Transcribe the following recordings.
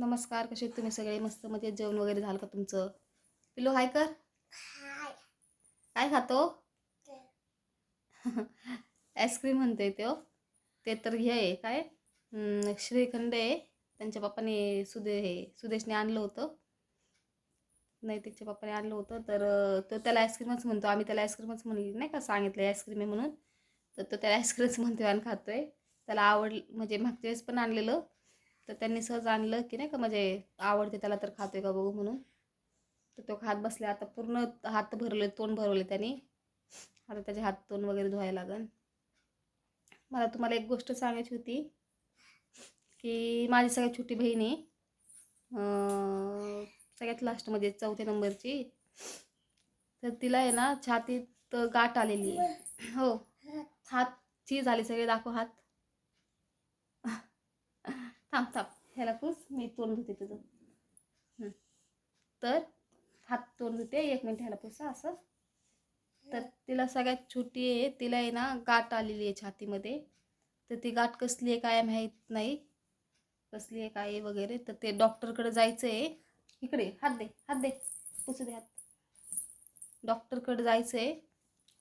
नमस्कार कसे तुम्ही सगळे? मस्त म्हणजे जेवण वगैरे झालं का तुमचं? पिलू हाय कर. काय खातो? आईस्क्रीम म्हणतोय तो ते तर हे आहे. काय? श्रीखंड आहे. त्यांच्या पप्पाने सुदे हे सुदेशने आणलं होतं. नैतिकच्या पप्पाने आणलं होतं. तर तो त्याला आईस्क्रीमच म्हणतो. आम्ही त्याला आईस्क्रीमच म्हणली नाही का सांगितलं आईस्क्रीम आहे म्हणून. तर तो त्याला आईस्क्रीमच म्हणतोय आणि खातोय. त्याला आवड म्हणजे मागच्या वेळेस पण आणलेलं. तर त्यांनी सहज आणलं की नाही का म्हणजे आवडते त्याला तर खातोय का बघू म्हणून. तर तो खात बसला आता पूर्ण हात भरले तोंड भरवले त्यांनी. आता त्याचे हात तोंड वगैरे धुवायला लागन. मला तुम्हाला एक गोष्ट सांगायची होती की माझी सगळ्यात छोटी बहीण आहे सगळ्यात लास्टमध्ये चौथ्या नंबरची तर तिला आहे ना छातीत गाठ आलेली आहे. हो. हात झाली आली सगळे दाखव हात. थांब थांब. ह्याला कुस मी तोंड धुते तुझं. तर हात तोंड धुते एक मिनिट ह्याला पुसा असं. तर तिला सगळ्यात छोटी आहे तिला आहे ना गाठ आलेली आहे छातीमध्ये. तर ती गाठ कसली आहे काय माहीत नाही. कसली आहे काय आहे वगैरे. तर ते डॉक्टरकडे जायचं आहे इकडे हात दे हात दे. पुसू दे हात. डॉक्टरकडे जायचं आहे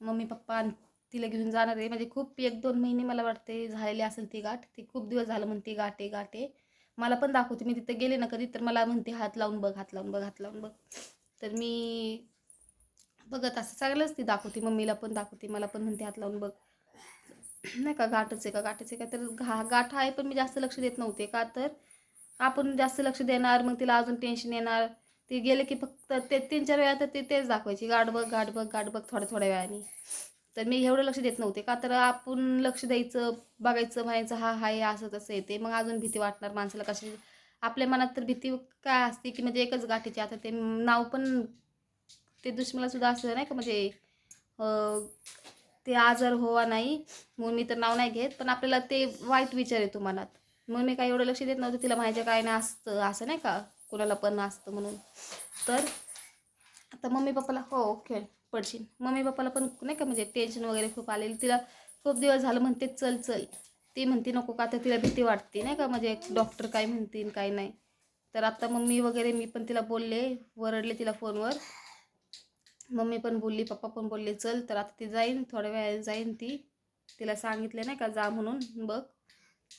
मम्मी पप्पा आणि तिला घेऊन जाणार आहे. म्हणजे खूप एक दोन महिने मला वाटते झालेली असेल ती गाठ. ती खूप दिवस झालं म्हणते गाठे गाठे. मला पण दाखवते. मी तिथं गेले ना कधी तर मला म्हणते हात लावून बघ हात लावून बघ हात लावून बघ. तर मी बघत असं सगळंच ती दाखवते. मम्मीला पण दाखवते. मला पण म्हणते हात लावून बघ. नाही का? गाठच आहे का? गाठच आहे का? तर घा गाठ आहे पण मी जास्त लक्ष देत नव्हते का? तर आपण जास्त लक्ष देणार मग तिला अजून टेन्शन येणार. ते गेले की फक्त ते तीन चार वेळा तर ते तेच दाखवायची. गाठ बघ गाठ बघ गाठ बघ थोड्या थोड्या वेळाने. तर मी एवढं लक्ष देत नव्हते. का तर आपण लक्ष द्यायचं बघायचं म्हणायचं हा हाय असं तसं येते मग अजून भीती वाटणार माणसाला कशी? आपल्या मनात तर भीती काय असते की म्हणजे एकच गाठीची. आता ते नाव पण ते दुश्मनाला सुद्धा नाही का म्हणजे ते आजार होवा नाही म्हणून मी तर नाव नाही घेत. पण आपल्याला ते वाईट विचार येतो मनात. मग मी काय एवढं लक्ष देत नव्हतं. तिला माहिती काय नाही असतं असं नाही का? कुणाला पण असतं म्हणून. तर आता मम्मी पप्पाला हो खेळ पडशील. मम्मी पप्पाला पण नाही का म्हणजे टेन्शन वगैरे खूप आलेलं. तिला खूप दिवस झालं म्हणते चल चल. ती म्हणते नको का तर तिला भीती वाटते. नाही का म्हणजे डॉक्टर काय म्हणतील काय नाही. तर आता मम्मी वगैरे मी पण तिला बोलले वरडले तिला फोनवर. मम्मी पण बोलली पप्पा पण बोलले चल तर आता ती जाईन थोड्या वेळा जाईन ती. तिला सांगितले नाही का जा म्हणून बघ.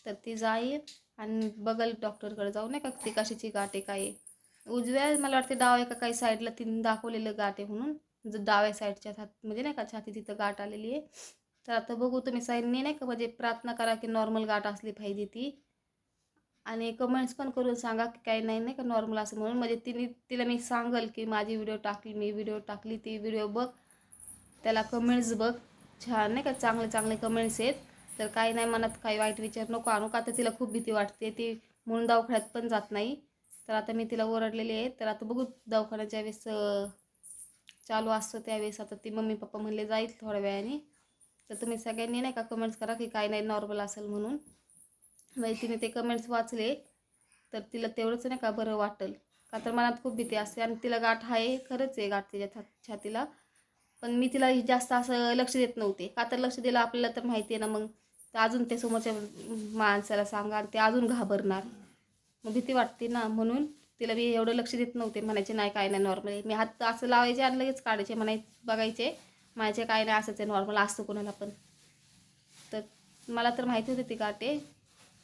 तर ती जाईल आणि बघल डॉक्टरकडे जाऊ नाही का ती कशाची गाठ आहे काय आहे. उजव्या मला वाटते डाव्या का काही साईडला तिने दाखवलेलं गाठ आहे म्हणून. जर डाव्या साईडच्या हात म्हणजे नाही का छाती तिथं गाठ आलेली आहे. तर आता बघू तुम्ही साईडने नाही का म्हणजे प्रार्थना करा की नॉर्मल गाठ असली पाहिजे ती. आणि कमेंट्स पण करून सांगा की काही नाही नाही का नॉर्मल असं म्हणून. म्हणजे तिने तिला मी सांगल की माझी व्हिडिओ टाकली मी व्हिडिओ टाकली ती व्हिडिओ बघ. त्याला कमेंट्स बघ. छान नाही का चांगले चांगले कमेंट्स आहेत. तर काही नाही मनात काही वाईट विचार नको आणू का तर तिला खूप भीती वाटते. ती म्हणून दवाखान्यात पण जात नाही. तर आता मी तिला ओरडलेली आहे. तर आता बघू दवाखान्याच्या वेळेस चालू असतं त्यावेळेस आता ती मम्मी पप्पा म्हणले जाईल थोड्या वेळाने. तर तुम्ही सगळ्यांनी नाही का कमेंट्स करा की काही नाही नॉर्मल असेल म्हणून. म्हणजे तिने ते कमेंट्स वाचले. तर तिला तेवढंच नाही का बरं वाटेल. का तर मनात खूप भीती असते आणि तिला गाठ आहे खरंच आहे गाठ तिच्या छातीला. पण मी तिला जास्त असं लक्ष देत नव्हते. का तर लक्ष दिलं आपल्याला तर माहिती आहे ना मग. तर अजून ते समोरच्या माणसाला सांगा आणि ते अजून घाबरणार. म्हणजे मग भीती वाटते ना म्हणून तिला मी एवढं लक्ष देत नव्हते. म्हणायचे नाही काय नाही नॉर्मल मी हात असं लावायचे आणि लगेच काढायचे म्हणाय बघायचे माझे काय नाही असंच आहे नॉर्मल असतं कोणाला पण. तर मला तर माहिती होती ती काटे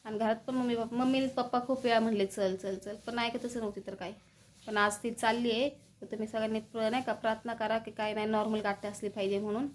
आणि घरात पण मम्मी पप्पा मम्मी पप्पा खूप वेळा म्हणले चल चल चल. पण ऐकतच नव्हती तर काय. पण आज ती चालली आहे. तर तुम्ही सगळ्यांनी नाही का प्रार्थना करा की काय नाही नॉर्मल काटे असली पाहिजे म्हणून.